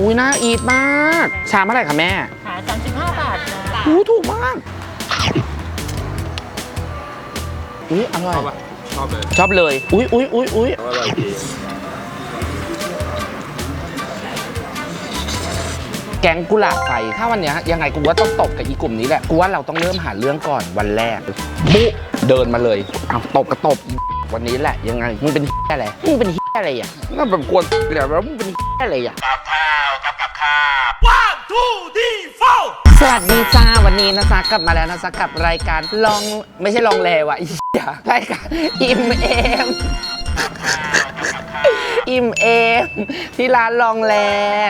อุ้ยน่าอีทมาก ชามเท่าไหร่คะแม่ขาย35 บาทจ้ะอู้ถูกมากอุ้ยอร่อย ชอบปะชอบเลยชอบเลย อุ้ยอุ้ยอุ้ยอุ้ยอร่อยจริงแก๊งกุหลาบไฟถ้าวันเนี้ยยังไงกูว่าต้องตบกับอีกลุ่มนี้แหละ กูว่าเราต้องเริ่มหาเรื่องก่อนวันแรกบุเดินมาเลยเอาตบกับตบอีวันนี้แหละยังไงมึงเป็นเหี้ยอะไรมึงเป็นเหี้ยอะไรอะน่าแบบกวนเดี๋ยวแล้วมึงเป็นเหี้ยอะ ไรอะสวัสดีจ้าวันนี้นะจ๊ะกลับมาแล้วนะจ๊ะกับรายการลองไม่ใช่ลองแลว่ะอีเหี้ยรายการอิมเอมอิมเอมที่ร้านลองแล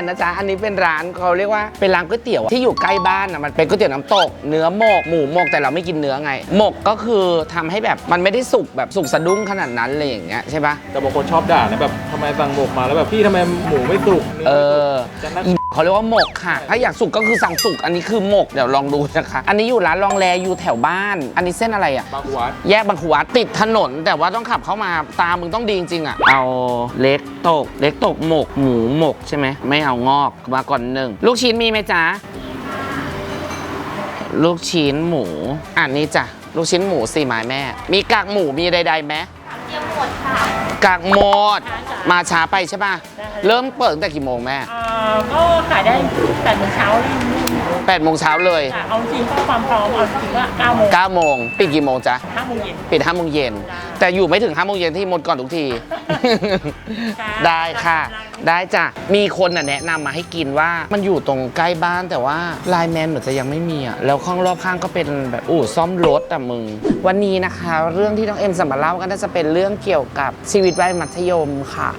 นะจ๊ะอันนี้เป็นร้านเขาเรียกว่าเป็นร้านก๋วยเตี๋ยวที่อยู่ใกล้บ้านนะมันเป็นก๋วยเตี๋ยวน้ำตก เนื้อหมกหมูหมกแต่เราไม่กินเนื้อไง หมกก็คือทำให้แบบมันไม่ได้สุกแบบสุกสะดุ้งขนาดนั้นเลยอย่างเงี้ยใช่ปะ แต่บางคนชอบด่านะแบบทำไมสั่งหมกมาแล้วแบบพี่ทำไมหมูไม่สุกเอนื้อไม่สุกจะนั่งอี เขาเรียกว่าหมกค่ะ ถ้าอยากสุกก็คือสั่งสุก อันนี้คือหมก เดี๋ยวลองดูนะคะ อันนี้อยู่ร้านลองแลอยู่แถวบ้าน อันนี้เส้นอะไรอะ บางวัดแยกบางขวัดติดถนน แต่ว่าต้องขับเข้ามาตามึงต้องดีจริงๆอะ เอาเล็กตก เล็กตกหมก หมูหมกใช่ไหม ไม่เอางอกมาก่อนหนึ่ง ลูกชิ้นมีไหมจ๊ะ ลูกชิ้นหมู อันนี้จ้ะ ลูกชิ้นหมูสี่ไม้แม่ มีกากหมูมีใดๆไหม เตรียมหมดค่ะ กากหมด มาช้าไปใช่ป่ะ เริ่มเปิดตั้งแต่กี่โมงแม่ อ่า ก็ขายได้8โมงเช้าแปดโมงเช้าเลยค่ะเอาจริงก็ความพร้อมเอาจริงว่า9โมง9โมงปิดกี่โมงจ๊ะ5โมงเย็น ปิด5โมงเย็นจ้าแต่อยู่ไม่ถึง5โมงเย็นที่หมดก่อนทุกทีค่ะได้ค่ะ ได้จ้ะ มีคนน่ะแนะนำมาให้กินว่ามันอยู่ตรงใกล้บ้านแต่ว่าไลน์แมนเหมือนจะยังไม่มีอะ แล้วข้างรอบข้างก็เป็นแบบอู่ซ่อมรถอะมึง วันนี้นะคะ เรื่องที่น้องเอ็มจะมาเล่ากันน่าจะเป็นเรื่องเกี่ยวกับชีวิตวัยมัธยมค่ะ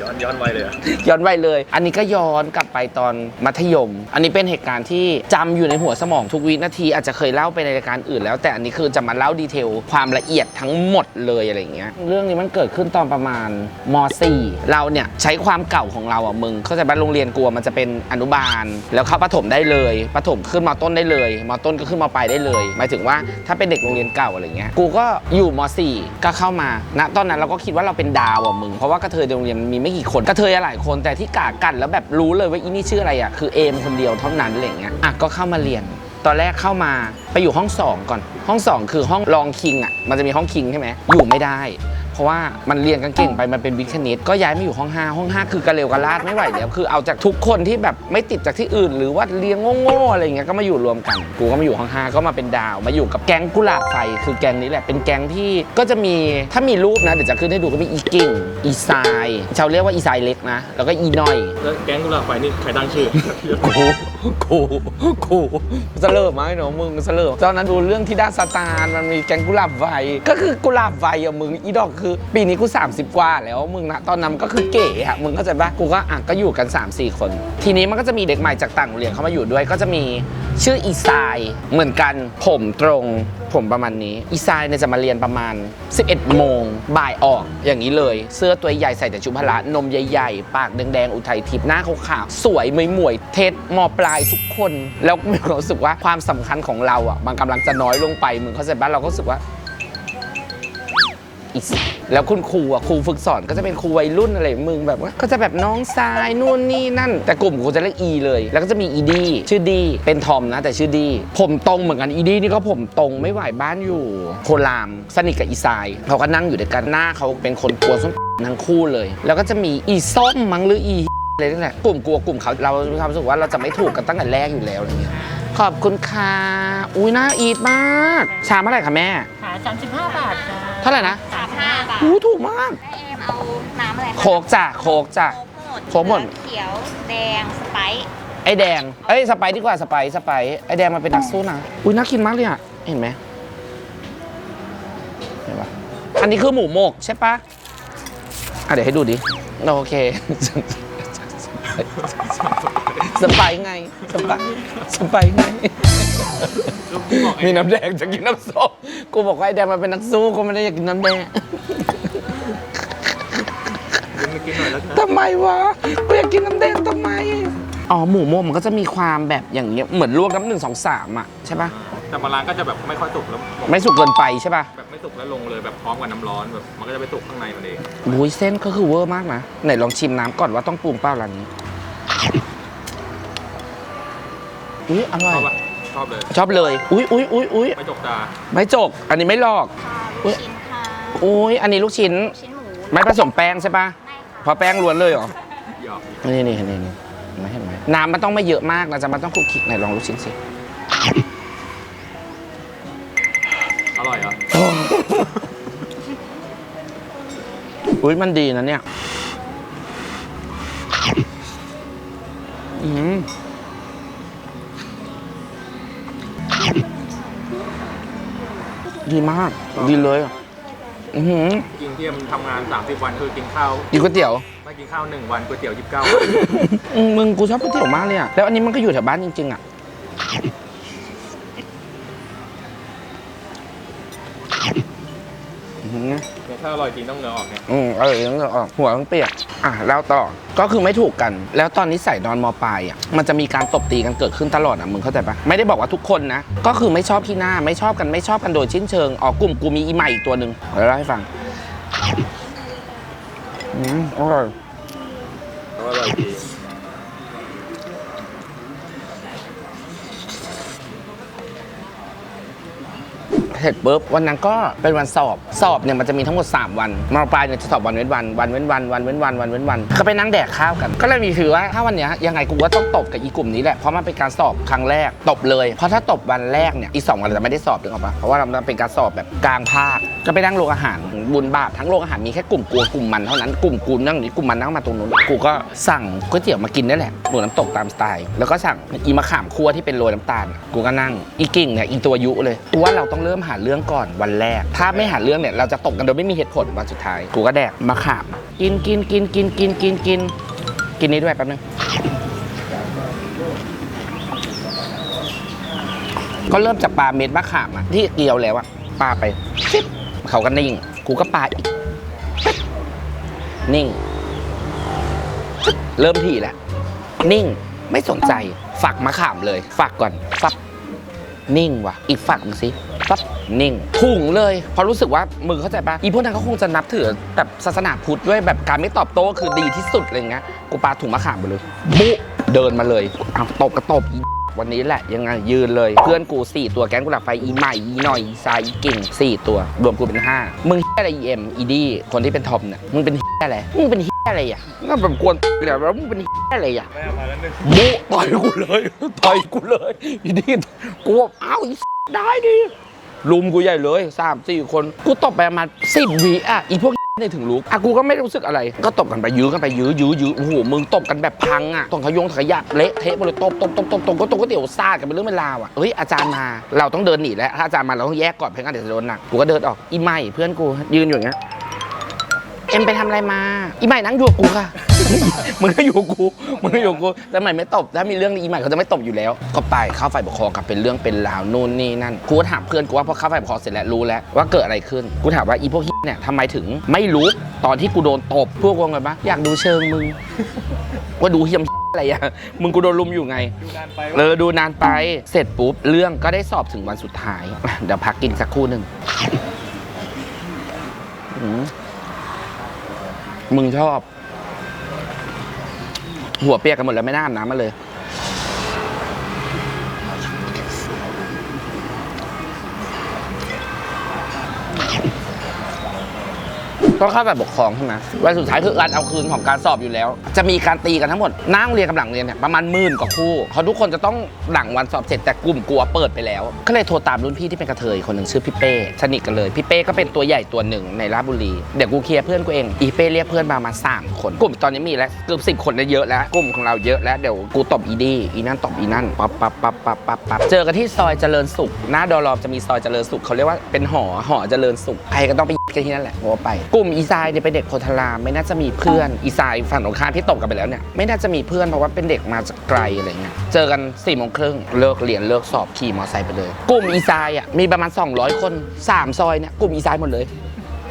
ย้อนย้อนไวเลยอะย้อนไวเลย อันนี้ก็ย้อนกลับไปตอนมัธยม อันนี้เป็นเหตุการณ์ที่จำอยู่ในหัวสมองทุกวินาทีอาจจะเคยเล่าไปในรายการอื่นแล้ว แต่อันนี้คือจะมาเล่าดีเทลความละเอียดทั้งหมดเลยอะไรอย่างเงี้ย เรื่องนี้มันเกิดขึ้นตอนประมาณม .4 เราเนี่ยใช้ความเก่าของเราอะมึง เข้าใจบ้านโรงเรียนกลัวมันจะเป็นอนุบาล แล้วเข้าประถมได้เลยประถมขึ้นมต้นได้เลยมต้นก็ขึ้นมปลายได้เลย หมายถึงว่าถ้าเป็นเด็กโรงเรียนเก่าอะไรเงี้ย กูก็อยู่ม .4 ก็เข้ามาณตอนนั้นเราก็คิดว่าเราเป็นดาวอะมึง เพราะว่ากระเทยในโรงเรียนมีไม่กี่คนกระเทยอหลายคนแต่ที่กากันแล้วแบบรู้เลยว่าอีนี่ชื่ออะไรอะคือเอมคนเดียวเท่านั้นอะไรเงี้ยอะก็เข้ามาเรียนตอนแรกเข้ามาไปอยู่ห้องสองก่อน ห้องสองคือห้องรองคิงอะมันจะมีห้องคิงใช่ไหมอยู่ไม่ได้ เพราะว่ามันเรียนกันเก่งไปมันเป็นวิทย์คณิตก็ย้ายมาอยู่ห้อง5ห้อง5คือกระเลวกระลาดไม่ไหวแล้วคือเอาจากทุกคนที่แบบไม่ติดจากที่อื่น หรือว่าเรียงโง่ๆอะไรเงี้ยก็มาอยู่รวมกันกูก็มาอยู่ห้อง5ก็มาเป็นดาว มาอยู่กับแก๊งกุหลาบไฟคือแก๊งนี้แหละเป็นแก๊งที่ก็จะมีถ้ามีรูปนะเดี๋ยวจะขึ้นให้ดูก็มีอีกิ่งอีทรายชาวเรียกว่าอีทรายเล็กนะ แล้วก็อีน้อยแล้วแก๊งกุหลาบไฟนี่ใครตั้งชื่อกูกูกูเสลิมไหมเนาะมึงเสลิมตอนนั้นดูเรื่องที่ด้านสตาร์มันมีแก๊งกุหลาบไฟก็คือกุหลาบไฟอะมึงอีดอกคือ ปีนี้กู 30 กว่าแล้วมึงนะตอนนั้นก็คือเก๋อะมึงเข้าใจปะกูก็อะก็อยู่กัน 3-4 คน ทีนี้มันก็จะมีเด็กใหม่จากต่างโรงเรียนเข้ามาอยู่ด้วย ก็จะมีชื่ออีทายเหมือนกันผมตรงผมประมาณนี้ อีทายเนี่ยจะมาเรียนประมาณ 11 โมงบ่ายออกอย่างนี้เลย เสื้อตัวใหญ่ใส่แต่ชุดพละนมใหญ่ๆ ปากแดงๆ อุทัยทิพย์หน้าขาวๆสวยมวยๆเทสมปลายทุกคน แล้วมีความรู้สึกว่าความสำคัญของเราอะมันกำลังจะน้อยลงไปมึงเข้าใจปะเราก็รู้สึกว่า อีสแล้วคุณครูอะครูฝึกสอนก็จะเป็นครูวัยรุ่นอะไรมึงแบบว่าก็จะแบบน้องทรายนู่นนี่นั่น แต่กลุ่มกูจะเรียกอีเลย แล้วก็จะมีอีดีชื่อดีเป็นทอมนะ แต่ชื่อดีผมตรงเหมือนกันอีดีนี่ก็ผมตรงไม่ไหวบ้านอยู่ โครามสนิทกับอีทรายเขาก็นั่งอยู่ด้วยกันหน้าเขาเป็นคนกลัวส้นทั้งคู่เลย แล้วก็จะมีอีส้มมั้งหรืออีอะไรนั่นแหละกลุ่มกลัวกลุ่มเขาเรามีความรู้สึกว่าเราจะไม่ถูกกันตั้งแต่แรกอยู่แล้วอะไรเงี้ยขอบคุณค่ะ อุ้ยน่าอีทมาก ชามเท่าไหร่คะแม่ขาย35บาทจ้ะเท่าไหร่นะสาม ห้าบาทอู้ถูกมากให้เอมเอาน้ำอะไรคะโคกจ้ะโคกจ้ะ โค้กหมดเขียวแดงสไปซ์ไอแดงเอ้ยสไปซ์ดีกว่าสไปซ์สไปซ์ไอแดงมันเป็นนักสู้นะอุ้ยน่ากินมากเลยอะเห็นไหมเห็นปะอันนี้คือหมูหมกใช่ปะอะเดี๋ยวให้ดูดิโอเคสไปซ์ไงสไปซ์สไปซ์ไง มีน้ำแดงจะกินน้ำส้มกูบอกว่าไอแดงมันเป็นนักสู้กูไม่ได้อยากกินน้ำแดงมากินหน่อยแล้วกันทำไมวะกูอยากกินน้ำแดงทำไมอ๋อหมูโมมันก็จะมีความแบบอย่างเงี้ยเหมือนลวกน้ำหนึ่งสองสามอะใช่ปะแต่บางร้านก็จะแบบไม่ค่อยสุกแล้วไม่สุกเกินไปใช่ปะแบบไม่สุกแล้วลงเลยแบบพร้อมกับน้ำร้อนแบบมันก็จะไปสุกข้างในมันเองบุ้ยเส้นก็คือเวอร์มากนะไหนลองชิมน้ำก่อนว่าต้องปรุงเปล่าร้านนี้อุ้ยอร่ชออยบปะ ชอบเลย ชอบเลย อุ้ยอุ้ยอุ้ยอุ้ยไม่จกตา ไม่จก อันนี้ไม่ลอก ค่ะอุ๊ลูยกชิ้นค่ะอุ้ยอันนี้ลูกชิ้น ลูกชิ้นหมูไม่ผสมแป้งใช่ปะไม่ค่ะพอแป้งล้วนเลยเหรอ หยอกนี่นี่นี่นี่เห็นไหมเห็นไหมน้ำมันต้องไม่เยอะมากนะจะมันต้องคลุกคลิกไหนลองลูกชิ้นสิอร่อยเหรออุ้ยมันดีนะเนี่ยอืม ดีมากดีเลยอะอือหือกินเที่ยมทำงาน 30 วันคือกินข้าวกินก๋วยเตี๋ยวไม่กินข้าว1วันก๋วยเตี๋ยวอืมมึงกูชอบก๋วยเตี๋ยวมากเลยอะแล้วอันนี้มันก็อยู่แถวบ้านจริงๆอะ อื้อหือ29เนี่ยถ้าอร่อยจริงต้องเนื้อออกเนี่ยอืมเออต้องออกหัวต้องเปียกอะแล้วต่อก็คือไม่ถูกกัน แล้วตอนนี้ใส่นอนมปลายอะมันจะมีการตบตีกันเกิดขึ้นตลอดอะมึงเข้าใจปะไม่ได้บอกว่าทุกคนนะ ก็คือไม่ชอบพี่หน้าไม่ชอบกันไม่ชอบกันโดยชิ้นเชิงอ๋อกลุ่มกูมีอีใหม่อีกตัวหนึ่งเดี๋ยวเล่าให้ฟังอืมอร่อยเพราะว่าอร่อยจริง เสร็จปุ๊บวันนั้นก็เป็นวันสอบสอบเนี่ยมันจะมีทั้งหมด 3 วันมปลายเนี่ยจะสอบวันเว้นวันวันเว้นวันวันเว้นวันวันเว้นวันก็ไปนั่งแดกข้าวกัน ก็เลยมีคือว่าถ้าวันเนี้ยยังไงกูก็ต้องตบกับอีกลุ่มนี้แหละเพราะมันเป็นการสอบครั้งแรกตบเลย เพราะถ้าตบวันแรกเนี่ยอีสองวันเราจะไม่ได้สอบถึงออกปะเพราะว่ามันเป็นการสอบแบบกลางภาคก็ไปนั่งโรงอาหารบุญบาปทั้งโรงอาหารมีแค่กลุ่มกูกลุ่มมันเท่านั้นกลุ่มกูนั่งนี้กลุ่มมันนั่งมาตรงนู้นกูก็สั่งก๋วยเตี๋ยวมากินนี่แหละหมูน้ำตกตามสไตล์แล้วก็สั่งอีมะขามคั่วที่เป็นโรยน้ำตาล กูก็นั่งอีกิ่งเนี่ยอีตัวยุเลยกูว่าเราต้องเริ่มหาเรื่องก่อนวันแรก ถ้าไม่หาเรื่องเนี่ยเราจะตกกันโดยไม่มีเหตุผลวันสุดท้าย กูก็แดกมะขาม กินกินกินกินกินกินกินกินนี้ด้วยแป๊บนึงก็เริ่มจากปลาเม็ดมะขามอะที่เกลียวแล้วอะปลาไปฟิ๊บเขาก็นิ่ง กูก็ปลาอีกปึ๊บนิ่งปึ๊บเริ่มถี่แหละนิ่งไม่สนใจ ฝักมะขามเลย ฝักก่อนฟับนิ่งว่ะ อีกฝักหนึงสิ ฟับนิ่งพุ่งเลยเพราะรู้สึกว่ามึงเข้าใจปะอีพวกนั้นเขาคงจะนับถือแบบศาสนาพุทธด้วยแบบการไม่ตอบโต้คือดีที่สุดอะไรเงี้ยกูปาถุงมะขามไปเลยบุเดินมาเลยเอาตบก็ตบอีวันนี้แหละยังไงยืนเลยเพื่อนกู 4 ตัวแก๊งกุหลาบไฟอีใหม่อีหน่อยอีซายอีกิ่ง4 ตัว รวมกูเป็น 5 มึงเฮียอะไรอีเอ็มอีดี้คนที่เป็นทอมเนี่ยมึงเป็นเฮียอะไรมึงเป็นเฮียอะไรอะก็แบบกวนเลยแล้วมึงเป็นเฮียอะไรอะม่มาแล้วหนึ่งบุต่อยกูเลยต่อยกูเลยอีดี้กูบบอ้าอีได้ดิ ลุมกูใหญ่เลยสามสี่คน กูตบไปประมาณสิบวิอะอีพวกนี่ถึงลุกอะกูก็ไม่ได้รู้สึกอะไร ก็ตบกันไปยื้อกันไปยื้อยื้อยื้อโอ้โหมึงตบกันแบบพังอะตรงขยงขยะเละเทะหมดเลยตบตบตบตบตบก็ตบก็เตี๋ยวซาดกันเป็นเรื่องเป็นราวอะเฮ้ยอาจารย์มาเราต้องเดินหนีแล้วถ้าอาจารย์มาเราต้องแยกก่อนเพราะงั้นเดี๋ยวจะโดนหนักกูก็เดินออกอีใหม่เพื่อนกูยืนอยู่อย่างเงี้ยเอ็มไปทำอะไรมา อีใหม่นั่งอยู่กับกูค่ะ มึงก็อยู่กับกูมึงก็อยู่กับกูแต่ใหม่ไม่ตบถ้ามีเรื่องนี้อีใหม่เขาจะไม่ตบอยู่แล้ว ก็ไปเข้าฝ่ายปกครองกับเป็นเรื่องเป็นราวนู่นนี่นั่นกูก็ถามเพื่อนกูว่าพอเข้าฝ่ายปกครองเสร็จแล้วรู้แล้วว่าเกิดอะไรขึ้นกูถามว่าอีพวกเหี้ยเนี่ยทำไมถึงไม่รู้ตอนที่กูโดนตบพวกวงไงปะอยากดูเชิงมึงว่าดูเฮียมอะไรอะมึงกูโดนลุมอยู่ไงดูนานไปเออดูนานไปเสร็จปุ๊บเรื่องก็ได้สอบถึงวันสุดท้ายอะเดี๋ยวพักกินสักครู่หนึ่งอืมมึงชอบ หัวเปียกกันหมดแล้วไม่น่าอาบน้ำมาเลย ก็เข้าแบบปกครองใช่ไหมวันสุดท้ายคือการเอาคืนของการสอบอยู่แล้ว จะมีการตีกันทั้งหมดหน้าโรงเรียนกับหลังเรียนเนี่ยประมาณหมื่นกว่าคู่เพราทุกคนจะต้องหลังวันสอบเสร็จแต่กลุ่มกลัวเปิดไปแล้ว ก็เลยโทรตามรุ่นพี่ที่เป็นกระเทยคนหนึ่งชื่อพี่เป้สนิทกันเลยพี่เป้ก็เป็นตัวใหญ่ตัวหนึ่งในราชบุรีเดี๋ยวกูเคลียร์เพื่อนกูเองอีเป้เรียกเพื่อนมามาสามคนกลุ่มตอนนี้มีแล้วเกือบสิบคนได้เยอะแล้วกลุ่มของเราเยอะแล้วเดี๋ยวกูตบอีดีอีนั่นตบอีนั่นปั๊บปั๊บปั๊บปั๊บปั๊บปั๊บเจอกันที่ซอยเจริญสุข หน้าดอลอมจะมีซอยเจริญสุขเขาเรียกว่าเป็นหอหอเจริญสุขใครก็ต้องไป กันที่นั่นแหละผมว่าไป กลุ่มอีซายเนี่ยเป็นเด็กโพธารามไม่น่าจะมีเพื่อนอีซายฝั่งตรงข้ามที่ตบกันไปแล้วเนี่ยไม่น่าจะมีเพื่อนเพราะว่าเป็นเด็กมาจากไกลอะไรเงี้ยเจอกัน4ี่โมงครึ่งเลิกเรียนเลิกสอบขี่มอเตอร์ไซค์ไปเลย กลุ่มอีซายอะมีประมาณ 200 คนสามซอยเนี่ยกลุ่มอีซายหมดเลย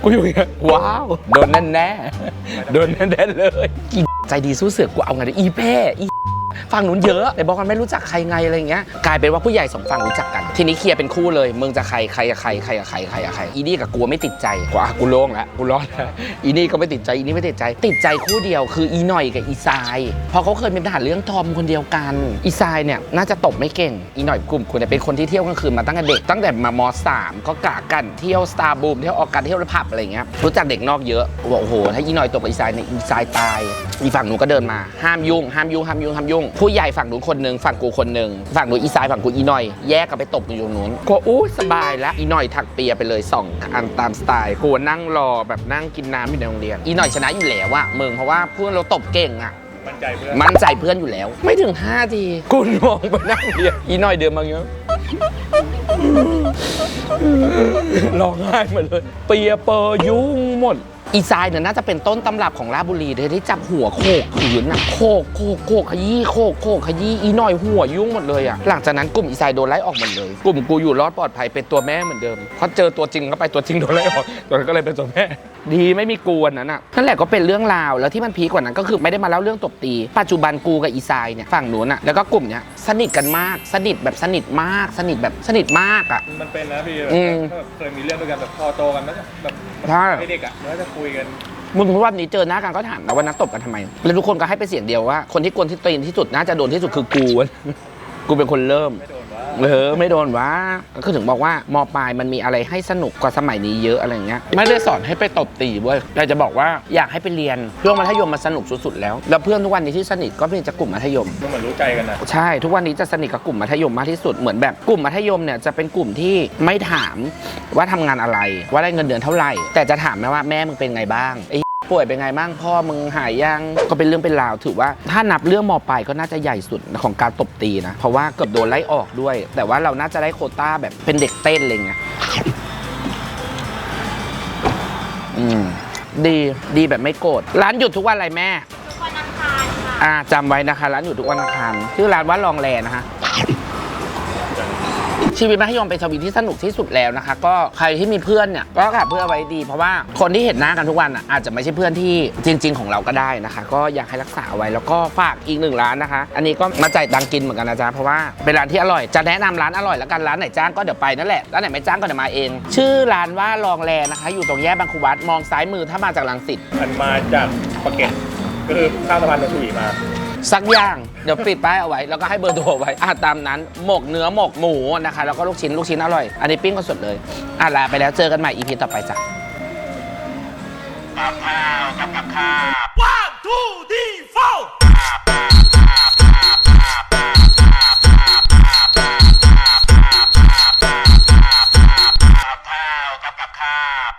กูอยู่อย่างเงี้ยว้าวโดนแน่แน่ๆโดนแน่แน่ๆเลยอีใจดีสู้เสือกกูเอาไงดีอีแพ้อี ฝั่งนู้นเยอะแต่บอกกันไม่รู้จักใครไงอะไรเงี้ยกลายเป็นว่าผู้ใหญ่สองฝั่งรู้จักกัน ทีนี้เคลียร์เป็นคู่เลยมึงจะใครใครกับใครใครกับใครใครกับใครอีนี่กับกูไม่ติดใจกว่ากูโล่งแล้วกูรอดแล้วอีนี่ก็ไม่ติดใจอีนี่ไม่ติดใจ ติดใจคู่เดียวคืออีหน่อยกับอีทรายเพราะเขาเคยเป็นทหารเรื่องทอมคนเดียวกันอีทรายเนี่ยน่าจะตบไม่เก่งอีหน่อยกลุ่มคุณเนี่ยเป็นคนที่เที่ยวกลางคืนมาตั้งแต่เด็กตั้งแต่มามสามก็กะกันเที่ยวสตาร์บูมเที่ยวออกกันเที่ยวผับอะไรเงี้ยรู้จักเด็กนอกเยอะบอกโอ้โหถ้าอีหน่อยตบกับอีทรายเนี่ยอีทรายตายอีฝั่งหนูก็เดินมาห้ามยุ่งห้ามยุ่งห้ามยุ่งห้ามยุ่งผู้ใหญ่ฝั่งหนูคนหนึ่งฝั่งกูคนหนึ่งฝั่งหนูอีทรายฝั่งกูอีหน่อย แยกกันไปตบกันอยู่ตรงนู้นก็อู้สบายละอีหน่อยถักเปียไปเลยสองอันตามสไตล์กูนั่งรอแบบนั่งกินน้ำอยู่ในโรงเรียนอีหน่อยชนะอยู่แล้วอะมึงเพราะว่าเพื่อนเราตบเก่งอะมั่นใจเพื่อนมั่นใจเพื่อนอยู่แล้ว ไม่ถึง5ทีกูมองไปนั่งเดียวอีหน่อยเดินมาอย่างเงี้ยร้องไห้หมดเลย เปียเปอร์ยุ่งหมด อีทรายเนี่ยน่าจะเป็นต้นตำรับของราชบุรีเลยที่จับหัวโขกขืนน่ะโขกโขกโขกขยี้โขกโขกขยี้อีหน่อยหัวยุ่งหมดเลยอะหลังจากนั้นกลุ่มอีทรายโดนไล่ออกหมดเลย กลุ่มกูอยู่รอดปลอดภัยเป็นตัวแม่เหมือนเดิมพอเจอตัวจริงก็ไปตัวจริงโดนไล่ออกตัวนั้นก็เลยเป็นตัวแม่ ดีไม่มีกวนนั้นอะนั่นแหละก็เป็นเรื่องราวแล้วที่มันพีคกว่านั้นก็คือไม่ได้มาเล่าเรื่องตบตี ปัจจุบันกูกับอีทรายเนี่ยฝั่งนู้นอะแล้วก็กลุ่มเนี้ยสนิทกันมากสนิทแบบสนิทมาก สนิทแบบสนิทมากอะมันเป็นนะพี่อืม ถ้าแบบเคยมีเรื่องด้วยกันแบบพอโตกันแล้วแบบ ใช่ไอเด็กอะแล้วจะคุยกันมึงทุกวันนี้เจอหน้ากันก็ถามนะว่านัดตบกันทำไม แล้วทุกคนก็ให้ไปนเสียงเดียวว่า คนที่กวนที่ตีนที่สุดน่าจะโดนที่สุดคือกู กูเป็นคนเริ่ม ไม่โดนว่า เออไม่โดนว่าก็คือถึงบอกว่ามปลายมันมีอะไรให้สนุกกว่าสมัยนี้เยอะอะไรเงี้ยไม่ได้สอนให้ไปตบตีเว้ยแต่จะบอกว่าอยากให้ไปเรียนช่วงมัธยมมันสนุกสุดๆแล้วแล้วเพื่อนทุกวันนี้ที่สนิทก็เป็นจากกลุ่มมัธยม มันเหมือนรู้ใจกันนะใช่ ทุกวันนี้จะสนิทกับกลุ่มมัธยมมากที่สุดเหมือนแบบกลุ่มมัธยมเนี่ยจะเป็นกลุ่มที่ไม่ถามว่าทำงานอะไร ว่าได้เงินเดือนเท่าไหร่ แต่จะถามนะว่าแม่มึงเป็นไงบ้างไอ้ ป่วยเป็นไงบ้างพ่อมึงหายยังก็เป็นเรื่องเป็นราวถือว่า ถ้านับเรื่องมปลายก็น่าจะใหญ่สุดของการตบตีนะ เพราะว่าเกือบโดนไล่ออกด้วย แต่ว่าเราน่าจะได้โควต้าแบบเป็นเด็กเต้นอะไรเงี้ยอืมดีดีแบบไม่โกรธร้านหยุดทุกวันอะไรแม่วันอังคารค่ะ อ่าจำไว้นะคะ ร้านอยู่ทุกวันอังคารชื่อร้านว่าลองแลนะคะ ชีวิตมัธยมเป็นชีวิตที่สนุกที่สุดแล้วนะคะ ก็ใครที่มีเพื่อนเนี่ยก็ขับเพื่อนไว้ดี เพราะว่าคนที่เห็นหน้ากันทุกวันอะอาจจะไม่ใช่เพื่อนที่จริง ๆ ของเราก็ได้นะคะ ก็อยากให้รักษาไว้แล้วก็ฝากอีกหนึ่งร้านนะคะ อันนี้ก็มาจ่ายตังกินเหมือนกันนะจ๊ะเพราะว่าเป็นร้านที่อร่อยจะแนะนำร้านอร่อยแล้วกันร้านไหนจ้างก็เดี๋ยวไปนั่นแหละร้านไหนไม่จ้างก็เดี๋ยวมาเอง ชื่อร้านว่าลองแลนะคะ อยู่ตรงแยกบางคูวัดมองซ้ายมือถ้ามาจากลังสิตมันมาจากปากเกร็ดก็คือข้ามสะพานนนทบุรีมา สักอย่าง เดี๋ยวปิดป้ายเอาไว้ แล้วก็ให้เบอร์โทรไว้อะตามนั้น หมกเนื้อหมกหมูนะคะ แล้วก็ลูกชิ้น ลูกชิ้นอร่อย อันนี้ปิ้งก็สดเลย อะลาไปแล้วเจอกันใหม่ ep ต่อไปจ้ะกับข้าวกับข้าว one two three four